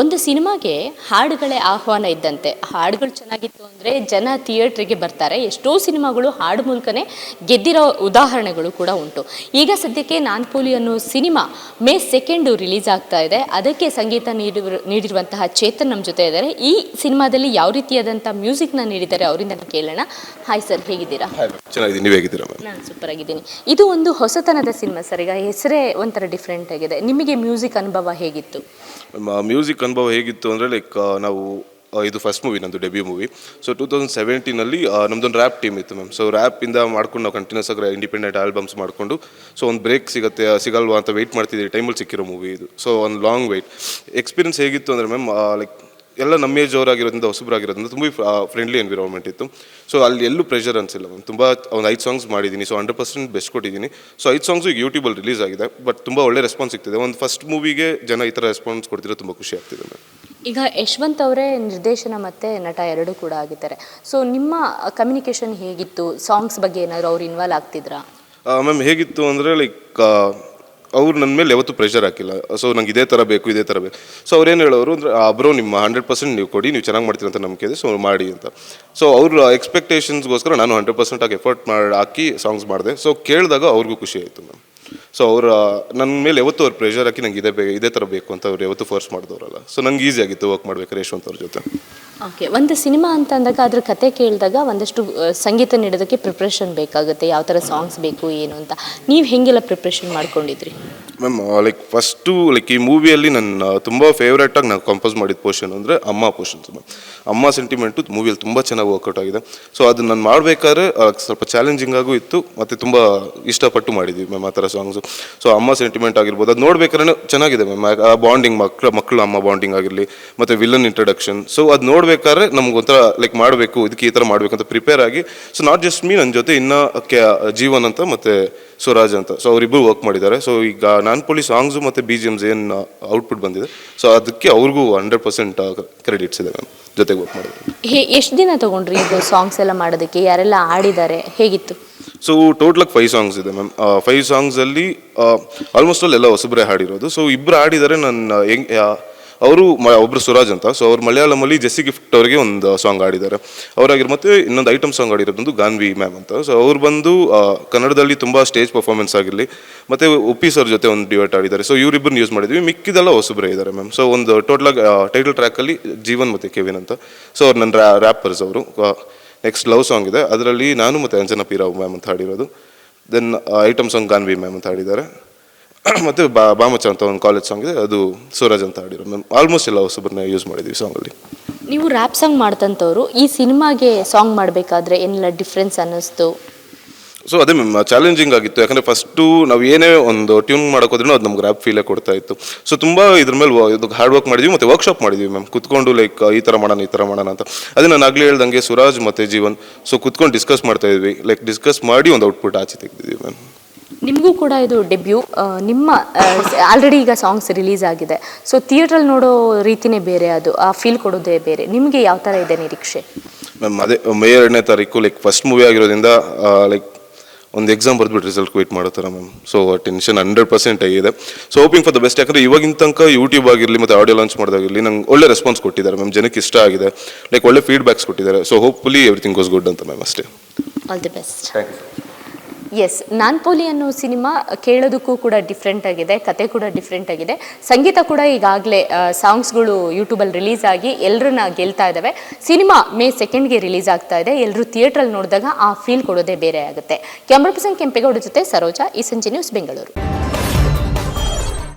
ಒಂದು ಸಿನಿಮಾಗೆ ಹಾಡುಗಳೇ ಆಹ್ವಾನ ಇದ್ದಂತೆ. ಹಾಡುಗಳು ಚೆನ್ನಾಗಿತ್ತು ಅಂದರೆ ಜನ ಥಿಯೇಟ್ರಿಗೆ ಬರ್ತಾರೆ. ಎಷ್ಟೋ ಸಿನಿಮಾಗಳು ಹಾಡು ಮೂಲಕನೇ ಗೆದ್ದಿರೋ ಉದಾಹರಣೆಗಳು ಕೂಡ ಉಂಟು. ಈಗ ಸದ್ಯಕ್ಕೆ ನಾನ್ಪೋಲಿ ಅನ್ನೋ ಸಿನಿಮಾ ಮೇ ಸೆಕೆಂಡು ರಿಲೀಸ್ ಆಗ್ತಾ ಇದೆ. ಅದಕ್ಕೆ ಸಂಗೀತ ನೀಡಿರು ನೀಡಿರುವಂತಹ ಚೇತನ್ ನಮ್ಮ ಜೊತೆ ಇದ್ದಾರೆ. ಈ ಸಿನಿಮಾದಲ್ಲಿ ಯಾವ ರೀತಿಯಾದಂಥ ಮ್ಯೂಸಿಕ್ನ ನೀಡಿದ್ದಾರೆ ಅವರಿಂದ ಕೇಳೋಣ. ಹಾಯ್ ಸರ್ ಹೇಗಿದ್ದೀರಾ? ಚೆನ್ನಾಗಿದ್ದೀನಿ. ನೀವು ಹೇಗಿದ್ದೀರಾ ನಾನು ಸೂಪರ್ ಆಗಿದ್ದೀನಿ. ಇದು ಒಂದು ಹೊಸತನದ ಸಿನಿಮಾ ಸರ್ ಈಗ ಹೆಸರೇ ಒಂಥರ ಡಿಫ್ರೆಂಟ್ ಆಗಿದೆ. ನಿಮಗೆ ಮ್ಯೂಸಿಕ್ ಅನುಭವ ಹೇಗಿತ್ತು? ಮ್ಯೂಸಿಕ್ ಅನುಭವ ಹೇಗಿತ್ತು ಅಂದರೆ ಲೈಕ್ ನಾವು ಇದು ಫಸ್ಟ್ ಮೂವಿ ನಮ್ಮದು debut movie so two thousand ಸೆವೆಂಟೀನಲ್ಲಿ ನಮ್ಮದೊಂದು ರ್ಯಾಪ್ ಟೀಮ್ ಇತ್ತು ಮ್ಯಾಮ್ ಸೊ ರ್ಯಾಪಿಂದ ಮಾಡ್ಕೊಂಡು ನಾವು ಕಂಟಿನ್ಯೂಸ್ ಆಗಿ ಇಂಡಿಪೆಂಡೆಂಟ್ ಆಲ್ಬಮ್ಸ್ ಮಾಡಿಕೊಂಡು ಸೊ ಒಂದು ಬ್ರೇಕ್ ಸಿಗುತ್ತೆ ಸಿಗಲ್ವಾ ಅಂತ ವೆಯ್ಟ್ ಮಾಡ್ತಿದ್ದೀವಿ. ಟೈಮಲ್ಲಿ ಸಿಕ್ಕಿರೋ ಮೂವಿ ಇದು. ಸೊ ಒಂದು ಲಾಂಗ್ ವೆಯ್ಟ್ ಎಕ್ಸ್ಪೀರಿಯನ್ಸ್ ಹೇಗಿತ್ತು ಅಂದರೆ ಮ್ಯಾಮ್ ಲೈಕ್ ಎಲ್ಲ ನಮ್ಮ ಏಜ್ ಅವರಾಗಿರೋದ್ರಿಂದ ಹೊಸಬ್ರಾಗಿರೋದ್ರಿಂದ ತುಂಬ ಫ್ರೆಂಡ್ಲಿ ಎನ್ವಿರಾನ್ಮೆಂಟ್ ಇತ್ತು. ಸೊ ಅಲ್ಲಿ ಎಲ್ಲೂ ಪ್ರೆಷರ್ ಅನಿಸಿಲ್ಲ. ಮ್ಯಾಮ್ ತುಂಬ ಒಂದು ಐದು ಸಾಂಗ್ಸ್ ಮಾಡಿದ್ದೀನಿ ಸೊ ಹಂಡ್ರೆಡ್ ಪರ್ಸೆಂಟ್ ಬೆಸ್ಟ್ ಕೊಟ್ಟಿದ್ದೀನಿ ಸೊ ಐದು ಸಾಂಗ್ಸು ಈಗ ಯೂಟ್ಯೂಬಲ್ಲಿ ರಿಲೀಸ್ ಆಗಿದೆ. ಬಟ್ ತುಂಬ ಒಳ್ಳೆ ರೆಸ್ಪಾನ್ಸ್ ಸಿಗ್ತಿದೆ. ಒಂದು ಫಸ್ಟ್ ಮೂವಿಗೆ ಜನ ಈ ಥರ ರೆಸ್ಪಾನ್ಸ್ ಕೊಡ್ತಿರೋ ತುಂಬ ಖುಷಿ ಆಗ್ತಿದೆ ಮ್ಯಾಮ್ ಈಗ ಯಶವಂತ್ ಅವರೇ ನಿರ್ದೇಶನ ಮತ್ತು ನಟ ಎರಡೂ ಕೂಡ ಆಗಿದ್ದಾರೆ. ಸೊ ನಿಮ್ಮ ಕಮ್ಯುನಿಕೇಷನ್ ಹೇಗಿತ್ತು? ಸಾಂಗ್ಸ್ ಬಗ್ಗೆ ಏನಾದರೂ ಅವ್ರು ಇನ್ವಾಲ್ವ್ ಆಗ್ತಿದ್ರಾ? ಮ್ಯಾಮ್ ಹೇಗಿತ್ತು ಅಂದರೆ ಲೈಕ್ ಅವ್ರು ನನ್ನ ಮೇಲೆ ಯಾವತ್ತೂ ಪ್ರೆಷರ್ ಹಾಕಿಲ್ಲ. ಸೊ ನಂಗೆ ಇದೇ ಥರ ಬೇಕು, ಇದೇ ಥರ ಬೇಕು. ಸೊ ಅವ್ರೇನು ಹೇಳೋರು ಅಂದರೆ ಬ್ರೋ ನಿಮ್ಮ ಹಂಡ್ರೆಡ್ ಪರ್ಸೆಂಟ್ ನೀವು ಕೊಡಿ, ನೀವು ಚೆನ್ನಾಗಿ ಮಾಡ್ತೀರ ಅಂತ ನಂಬಿಕೆ ಇದೆ ಸೊ ಮಾಡಿ ಅಂತ. ಸೊ ಅವ್ರ ಎಕ್ಸ್ಪೆಕ್ಟೇಷನ್ಸ್ಗೋಸ್ಕರ ನಾನು ಹಂಡ್ರೆಡ್ ಪರ್ಸೆಂಟ್ ಆಗಿ ಎಫರ್ಟ್ ಮಾಡಿ, ಹಾಕಿ ಸಾಂಗ್ಸ್ ಮಾಡಿದೆ. ಸೊ ಕೇಳಿದಾಗ ಅವ್ರಿಗೂ ಖುಷಿ ಆಯಿತು ಮ್ಯಾಮ್ ಸೊ ಅವ್ರ ನನ್ನ ಮೇಲೆ ಯಾವತ್ತೂ ಅವ್ರು ಪ್ರೆಷರ್ ಹಾಕಿ ನಂಗೆ ಇದೇ ಬೇಕು ಇದೇ ಥರ ಬೇಕು ಅಂತ ಅವ್ರು ಯಾವತ್ತೂ ಫೋರ್ಸ್ ಮಾಡಿದವರಲ್ಲ. ಸೊ ನಂಗೆ ಈಸಿ ಆಗಿತ್ತು ವರ್ಕ್ ಮಾಡ್ಬೇಕಾದ್ರೆ ಯಶವಂತ್ ಅವ್ರ ಜೊತೆ. ಓಕೆ ಒಂದು ಸಿನಿಮಾ ಅಂತ ಅಂದಾಗ ಅದ್ರ ಕತೆ ಕೇಳಿದಾಗ ಒಂದಷ್ಟು ಸಂಗೀತ ನೀಡೋದಕ್ಕೆ ಪ್ರಿಪ್ರೇಷನ್ ಬೇಕಾಗುತ್ತೆ ಯಾವ ಥರ ಸಾಂಗ್ಸ್ ಬೇಕು ಏನು ಅಂತ. ನೀವು ಹೆಂಗೆಲ್ಲ ಪ್ರಿಪ್ರೇಷನ್ ಮಾಡ್ಕೊಂಡಿದ್ರಿ? ಮ್ಯಾಮ್ ಲೈಕ್ ಫಸ್ಟು ಲೈಕ್ ಈ ಮೂವಿಯಲ್ಲಿ ನನ್ನ ತುಂಬ ಫೇವ್ರೇಟಾಗಿ ನಾನು ಕಂಪೋಸ್ ಮಾಡಿದ ಪೋರ್ಷನ್ ಅಂದರೆ ಅಮ್ಮ ಪೋರ್ಷನ್ ತುಂಬ ಅಮ್ಮ ಸೆಂಟಿಮೆಂಟು ಮೂವಿಯಲ್ಲಿ ತುಂಬ ಚೆನ್ನಾಗಿ ವರ್ಕೌಟ್ ಆಗಿದೆ. ಸೊ ಅದು ನಾನು ಮಾಡಬೇಕಾದ್ರೆ ಸ್ವಲ್ಪ ಚಾಲೆಂಜಿಂಗ್ ಆಗೂ ಇತ್ತು, ಮತ್ತು ತುಂಬ ಇಷ್ಟಪಟ್ಟು ಮಾಡಿದ್ವಿ ಮ್ಯಾಮ್ ಆ ಥರ ಸಾಂಗ್ಸು ಸೊ ಅಮ್ಮ ಸೆಂಟಿಮೆಂಟ್ ಆಗಿರ್ಬೋದು, ಅದು ನೋಡ್ಬೇಕಾದ್ರೆ ಚೆನ್ನಾಗಿದೆ ಮ್ಯಾಮ್ ಆ ಬಾಂಡಿಂಗ್ ಮಕ್ಳು ಮಕ್ಕಳು ಅಮ್ಮ ಬಾಂಡಿಂಗ್ ಆಗಿರಲಿ, ಮತ್ತು ವಿಲನ್ ಇಂಟ್ರಡಕ್ಷನ್ ಸೊ ಅದು ನೋಡ್ಬೇಕಾದ್ರೆ ನಮ್ಗೊಂಥರ ಲೈಕ್ ಮಾಡಬೇಕು, ಇದಕ್ಕೆ ಈ ಥರ ಮಾಡಬೇಕು ಅಂತ ಪ್ರಿಪೇರ್ ಆಗಿ ಸೊ ನಾಟ್ ಜಸ್ಟ್ ಮೀ ನನ್ನ ಜೊತೆ ಇನ್ನೂ ಕೆ ಜೀವನ್ ಅಂತ ಮತ್ತು ಸ್ವರಾಜ್ ಅಂತ. ಸೊ ಅವರಿಬ್ಬರು ವರ್ಕ್ ಮಾಡಿದ್ದಾರೆ. ಸೊ ಈಗ ನಾನ್ ಪೊಲೀಸ್ ಸಾಂಗ್ಸು ಮತ್ತು ಬಿ ಜಿ ಎಮ್ಸ್ ಏನು ಔಟ್ಪುಟ್ ಬಂದಿದೆ. ಸೊ ಅದಕ್ಕೆ ಅವ್ರಿಗೂ ಹಂಡ್ರೆಡ್ ಪರ್ಸೆಂಟ್ ಕ್ರೆಡಿಟ್ಸ್ ಇದೆ ಮ್ಯಾಮ್ ಜೊತೆಗೆ ವರ್ಕ್ ಮಾಡಿದೆ ಎಷ್ಟು ದಿನ ತಗೊಂಡ್ರಿ ಈಗ ಸಾಂಗ್ಸ್ ಎಲ್ಲ ಮಾಡೋದಕ್ಕೆ? ಯಾರೆಲ್ಲ ಆಡಿದ್ದಾರೆ ಹೇಗಿತ್ತು? ಸೊ ಟೋಟಲ್ ಫೈವ್ ಸಾಂಗ್ಸ್ ಇದೆ ಮ್ಯಾಮ್. ಫೈವ್ ಸಾಂಗ್ಸಲ್ಲಿ ಆಲ್ಮೋಸ್ಟ್ ಆಲ್ ಎಲ್ಲ ಹೊಸಬ್ರೆ ಹಾಡಿರೋದು. ಸೊ ಇಬ್ಬರು ಹಾಡಿದ್ದಾರೆ ನನ್ನ ಹೆಂಗ್ ಅವರು ಒಬ್ಬರು ಸುರಾಜ್ ಅಂತ. ಸೊ ಅವ್ರು ಮಲಯಾಳಮಲ್ಲಿ ಜೆಸ್ಸಿ ಗಿಫ್ಟ್ ಅವರಿಗೆ ಒಂದು ಸಾಂಗ್ ಆಡಿದ್ದಾರೆ ಅವರಾಗಿರ್ ಮತ್ತೆ ಇನ್ನೊಂದು ಐಟಮ್ ಸಾಂಗ್ ಆಡಿರೋದು ಗಾನ್ವಿ ಮ್ಯಾಮ್ ಅಂತ. ಸೊ ಅವ್ರು ಬಂದು ಕನ್ನಡದಲ್ಲಿ ತುಂಬ ಸ್ಟೇಜ್ ಪರ್ಫಾರ್ಮೆನ್ಸ್ ಆಗಿರಲಿ, ಮತ್ತು ಉಪ್ಪಿ ಸರ್ ಜೊತೆ ಒಂದು ಡಿವೈಟ್ ಆಡಿದ್ದಾರೆ ಸೊ ಇವರಿಬ್ಬರನ್ನ ಯೂಸ್ ಮಾಡಿದ್ವಿ. ಮಿಕ್ಕಿದೆಲ್ಲ ಹೊಸಬ್ರೆ ಇದ್ದಾರೆ ಮ್ಯಾಮ್. ಸೊ ಒಂದು ಟೋಟಲಾಗಿ ಟೈಟಲ್ ಟ್ರ್ಯಾಕಲ್ಲಿ ಜೀವನ್ ಮತ್ತೆ ಕೆವಿನ್ ಅಂತ. ಸೊ ಅವ್ರು ನನ್ನ ರ್ಯಾಪರ್ಸ್ ಅವರು. ನೆಕ್ಸ್ಟ್ ಲವ್ ಸಾಂಗ್ ಇದೆ. ಅದರಲ್ಲಿ ನಾನು ಮತ್ತು ಅಂಜನಾ ಪೀರಾವ್ ಮ್ಯಾಮ್ ಅಂತ ಹಾಡಿರೋದು. Then item song Ganvi ma'am ಅಂತ ಹಾಡಿದ್ದಾರೆ. ಮತ್ತು ಬಾ ಬಾಮಚ ಅಂತ ಒಂದು ಕಾಲೇಜ್ ಸಾಂಗ್ ಇದೆ ಅದು ಸೂರಜ್ ಅಂತ ಹಾಡಿರೋ ಮ್ಯಾಮ್ ಆಲ್ಮೋಸ್ಟ್ ಎಲ್ಲ ಹೊಸಬ್ರನ್ನ ಯೂಸ್ ಮಾಡಿದ್ವಿ ಸಾಂಗಲ್ಲಿ ನೀವು ರ್ಯಾಪ್ ಸಾಂಗ್ ಮಾಡ್ತಂಥವ್ರು ಈ ಸಿನಿಮಾಗೆ ಸಾಂಗ್ ಮಾಡಬೇಕಾದ್ರೆ ಏನೆಲ್ಲ ಡಿಫ್ರೆನ್ಸ್ ಅನ್ನಿಸ್ತು? ಸೊ ಅದೇ ಮ್ಯಾಮ್ ಚಾಲೆಂಜಿಂಗ್ ಆಗಿತ್ತು ಯಾಕಂದರೆ ಫಸ್ಟು ನಾವು ಏನೇ ಒಂದು ಟ್ಯೂನ್ ಮಾಡೋಕೋದ್ರೂ ಅದು ನಮ್ಗೆ ರ್ಯಾಪ್ ಫೀಲೇ ಕೊಡ್ತಾ ಇತ್ತು. ಸೊ ತುಂಬ ಇದ್ರ ಮೇಲೆ ಇದು ಹಾರ್ಡ್ ವರ್ಕ್ ಮಾಡಿದ್ವಿ ಮತ್ತು ವರ್ಕ್ಶಾಪ್ ಮಾಡಿದ್ವಿ ಮ್ಯಾಮ್ ಕುತ್ಕೊಂಡು ಲೈಕ್ ಈ ಥರ ಮಾಡೋಣ ಈ ಥರ ಮಾಡೋಣ ಅಂತ. ಅದೇ ನಾನು ಆಗಲೇ ಹೇಳ್ದಂಗೆ ಸುರಾಜ್ ಮತ್ತು ಜೀವನ್ ಸೊ ಕುತ್ಕೊಂಡು ಡಿಸ್ಕಸ್ ಮಾಡ್ತಾ ಇದ್ವಿ ಲೈಕ್ ಡಿಸ್ಕಸ್ ಮಾಡಿ ಒಂದು ಔಟ್ಪುಟ್ ಆಚೆ ತೆಗೆದಿದ್ವಿ ಮ್ಯಾಮ್ ನಿಮಗೂ ಕೂಡ ಇದು ಡೆಬ್ಯೂ ನಿಮ್ಮ ಆಲ್ರೆಡಿ ಈಗ ಸಾಂಗ್ಸ್ ರಿಲೀಸ್ ಆಗಿದೆ. ಸೊ ಥಿಯೇಟ್ರಲ್ಲಿ ನೋಡೋ ರೀತಿನೇ ಬೇರೆ ಅದು. ಆ ಫೀಲ್ ಕೊಡೋದೇ ಬೇರೆ. ನಿಮಗೆ ಯಾವ ಥರ ಇದೆ ನಿರೀಕ್ಷೆ? ಮ್ಯಾಮ್ ಅದೇ ಮೇ ಎರಡನೇ ತಾರೀಕು ಲೈಕ್ ಫಸ್ಟ್ ಮೂವಿ ಆಗಿರೋದ್ರಿಂದ ಲೈಕ್ ಒಂದು ಎಕ್ಸಾಮ್ ಬರೆದ್ಬಿಟ್ಟು ರಿಸಲ್ಟ್ ವೇಟ್ ಮಾಡೋ ಥರ ma'am so tension hundred percent ಆಗಿದೆ. So hoping for the best ಯಾಕಂದರೆ ಇವಾಗಿನ ತನಕ ಯೂಟ್ಯೂಬ್ ಆಗಿರಲಿ ಮತ್ತು ಆಡಿಯೋ ಲಾಂಚ್ ಮಾಡೋದಾಗಿರಲಿ ನಂಗೆ ಒಳ್ಳೆ ರೆಸ್ಪಾನ್ಸ್ ಕೊಟ್ಟಿದ್ದಾರೆ ಮ್ಯಾಮ್ ಜನಕ್ಕೆ ಇಷ್ಟ ಆಗಿದೆ. ಲೈಕ್ ಒಳ್ಳೆ ಫೀಡ್ಬ್ಯಾಕ್ಸ್ ಕೊಟ್ಟಿದ್ದಾರೆ. So hopefully everything goes good ಅಂತ ಮ್ಯಾಮ್ ಅಷ್ಟೇ. ಆಲ್ ದಿ ಬೆಸ್ಟ್ ಎಸ್ ನಾನ್ಪೋಲಿ ಅನ್ನೋ ಸಿನಿಮಾ ಕೇಳೋದಕ್ಕೂ ಕೂಡ ಡಿಫ್ರೆಂಟ್ ಆಗಿದೆ, ಕತೆ ಕೂಡ ಡಿಫ್ರೆಂಟ್ ಆಗಿದೆ. ಸಂಗೀತ ಕೂಡ ಈಗಾಗಲೇ ಸಾಂಗ್ಸ್ಗಳು ಯೂಟ್ಯೂಬಲ್ಲಿ ರಿಲೀಸ್ ಆಗಿ ಎಲ್ಲರನ್ನ ಗೆಲ್ತಾ ಇದ್ದಾವೆ ಸಿನಿಮಾ ಮೇ ಸೆಕೆಂಡ್ಗೆ ರಿಲೀಸ್ ಆಗ್ತಾ ಇದೆ. ಎಲ್ಲರೂ ಥಿಯೇಟ್ರಲ್ಲಿ ನೋಡಿದಾಗ ಆ ಫೀಲ್ ಕೊಡೋದೇ ಬೇರೆ ಆಗುತ್ತೆ. ಕ್ಯಾಮ್ರಾ ಪರ್ಸನ್ ಕೆಂಪೇಗೌಡ ಜೊತೆ ಸರೋಜಾ, ಈ ಸಂಜೆ ನ್ಯೂಸ್ ಬೆಂಗಳೂರು.